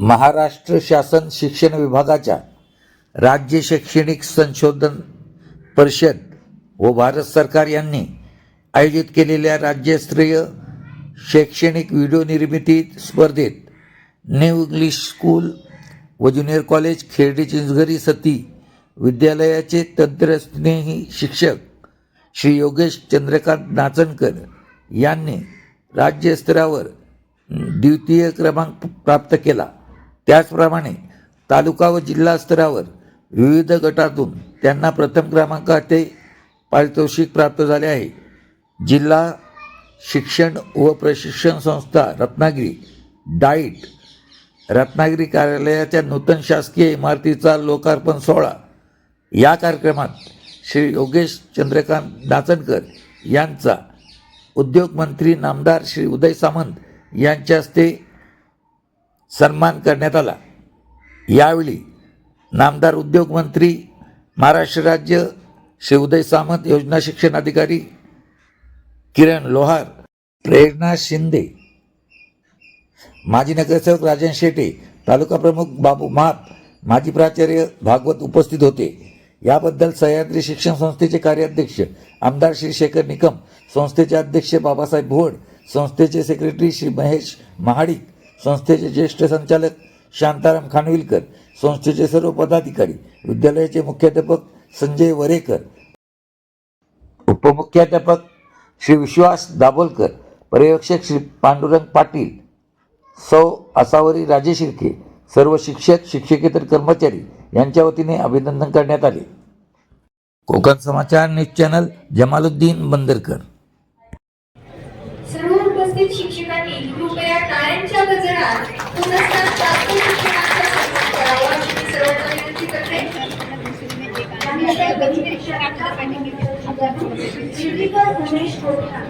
महाराष्ट्र शासन शिक्षण विभागाच्या राज्य शैक्षणिक संशोधन परिषद व भारत सरकार यांनी आयोजित केलेल्या राज्यस्तरीय शैक्षणिक व्हिडिओ निर्मिती स्पर्धेत न्यू इंग्लिश स्कूल व ज्युनियर कॉलेज खेर्डी चिंचघरी सती विद्यालयाचे तंत्रस्नेही शिक्षक श्री योगेश चंद्रकांत नाचणकर यांनी राज्यस्तरावर द्वितीय क्रमांक प्राप्त केला. त्याचप्रमाणे तालुका व जिल्हा स्तरावर विविध गटातून त्यांना प्रथम क्रमांकाचे पारितोषिक प्राप्त झाले आहे. जिल्हा शिक्षण व प्रशिक्षण संस्था रत्नागिरी डाईट रत्नागिरी कार्यालयाच्या नूतन शासकीय इमारतीचा लोकार्पण सोहळा. या कार्यक्रमात श्री योगेश चंद्रकांत नाचणकर यांचा उद्योगमंत्री नामदार श्री उदय सामंत यांच्या हस्ते सन्मान करण्यात आला. यावेळी नामदार उद्योगमंत्री महाराष्ट्र राज्य श्री उदय सामंत योजना शिक्षण अधिकारी किरण लोहार प्रेरणा शिंदे माजी नगरसेवक राजन शेटे तालुका प्रमुख बाबू महाप माजी प्राचार्य भागवत उपस्थित होते. याबद्दल सह्याद्री शिक्षण संस्थेचे कार्याध्यक्ष आमदार श्री शेखर निकम संस्थेचे अध्यक्ष बाबासाहेब भोड संस्थेचे सेक्रेटरी श्री महेश महाडिक संस्थेचे ज्येष्ठ संचालक शांताराम खानविलकर संस्थेचे सर्व पदाधिकारी विद्यालयाचे मुख्याध्यापक संजय वरेकर उपमुख्याध्यापक श्री विश्वास दाभोलकर पर्यवेक्षक श्री पांडुरंग पाटील सौ आसावरी राजे शिर्के सर्व शिक्षक शिक्षकेतर कर्मचारी यांच्या वतीने अभिनंदन करण्यात आले. कोकण समाचार न्यूज चॅनल जमालुद्दीन बंदरकर सर्व उपस्थित शिक्षकांनी कृपया टाळ्यांच्या गजरात पुरस्कार प्राप्त शिक्षणाचा सन्मान करावा अशी मी सर्वांना विनंती करते. शिर्डीकर उमेश कोठार